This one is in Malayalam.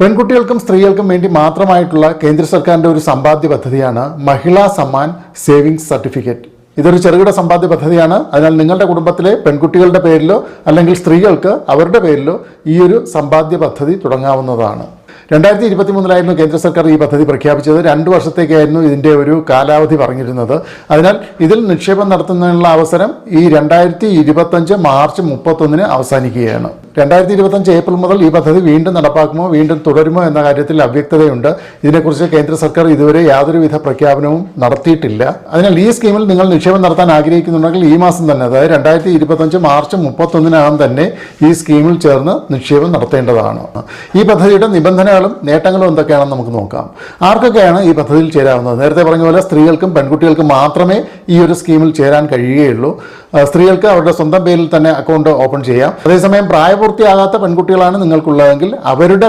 പെൺകുട്ടികൾക്കും സ്ത്രീകൾക്കും വേണ്ടി മാത്രമായിട്ടുള്ള കേന്ദ്ര സർക്കാരിന്റെ ഒരു സമ്പാദ്യ പദ്ധതിയാണ് മഹിളാ സമ്മാൻ സേവിങ്സ് സർട്ടിഫിക്കറ്റ്. ഇതൊരു ചെറുകിട സമ്പാദ്യ പദ്ധതിയാണ്. അതിനാൽ നിങ്ങളുടെ കുടുംബത്തിലെ പെൺകുട്ടികളുടെ പേരിലോ അല്ലെങ്കിൽ സ്ത്രീകൾക്ക് അവരുടെ പേരിലോ ഈ ഒരു സമ്പാദ്യ പദ്ധതി തുടങ്ങാവുന്നതാണ്. രണ്ടായിരത്തി ഇരുപത്തി മൂന്നിലായിരുന്നു കേന്ദ്ര സർക്കാർ ഈ പദ്ധതി പ്രഖ്യാപിച്ചത്. രണ്ട് വർഷത്തേക്കായിരുന്നു ഇതിന്റെ ഒരു കാലാവധി പറഞ്ഞിരുന്നത്. അതിനാൽ ഇതിൽ നിക്ഷേപം നടത്തുന്നതിനുള്ള അവസരം ഈ രണ്ടായിരത്തി ഇരുപത്തഞ്ച് മാർച്ച് മുപ്പത്തൊന്നിന് അവസാനിക്കുകയാണ്. രണ്ടായിരത്തി ഇരുപത്തഞ്ച് ഏപ്രിൽ മുതൽ ഈ പദ്ധതി വീണ്ടും നടപ്പാക്കുമോ വീണ്ടും തുടരുമോ എന്ന കാര്യത്തിൽ അവ്യക്തതയുണ്ട്. ഇതിനെക്കുറിച്ച് കേന്ദ്ര സർക്കാർ ഇതുവരെ യാതൊരുവിധ പ്രഖ്യാപനവും നടത്തിയിട്ടില്ല. അതിനാൽ ഈ സ്കീമിൽ നിങ്ങൾ നിക്ഷേപം നടത്താൻ ആഗ്രഹിക്കുന്നുണ്ടെങ്കിൽ ഈ മാസം തന്നെ അതായത് രണ്ടായിരത്തി ഇരുപത്തഞ്ച് മാർച്ച് മുപ്പത്തൊന്നിനകം തന്നെ ഈ സ്കീമിൽ ചേർന്ന് നിക്ഷേപം നടത്തേണ്ടതാണ്. ഈ പദ്ധതിയുടെ നിബന്ധനകളും നേട്ടങ്ങളും എന്തൊക്കെയാണെന്ന് നമുക്ക് നോക്കാം. ആർക്കൊക്കെയാണ് ഈ പദ്ധതിയിൽ ചേരാവുന്നത്? നേരത്തെ പറഞ്ഞ പോലെ സ്ത്രീകൾക്കും പെൺകുട്ടികൾക്കും മാത്രമേ ഈ ഒരു സ്കീമിൽ ചേരാൻ കഴിയുകയുള്ളൂ. സ്ത്രീകൾക്ക് അവരുടെ സ്വന്തം പേരിൽ തന്നെ അക്കൗണ്ട് ഓപ്പൺ ചെയ്യാം. അതേസമയം പ്രായപൂർത്തിയാകാത്ത പെൺകുട്ടികളാണ് നിങ്ങൾക്കുള്ളതെങ്കിൽ അവരുടെ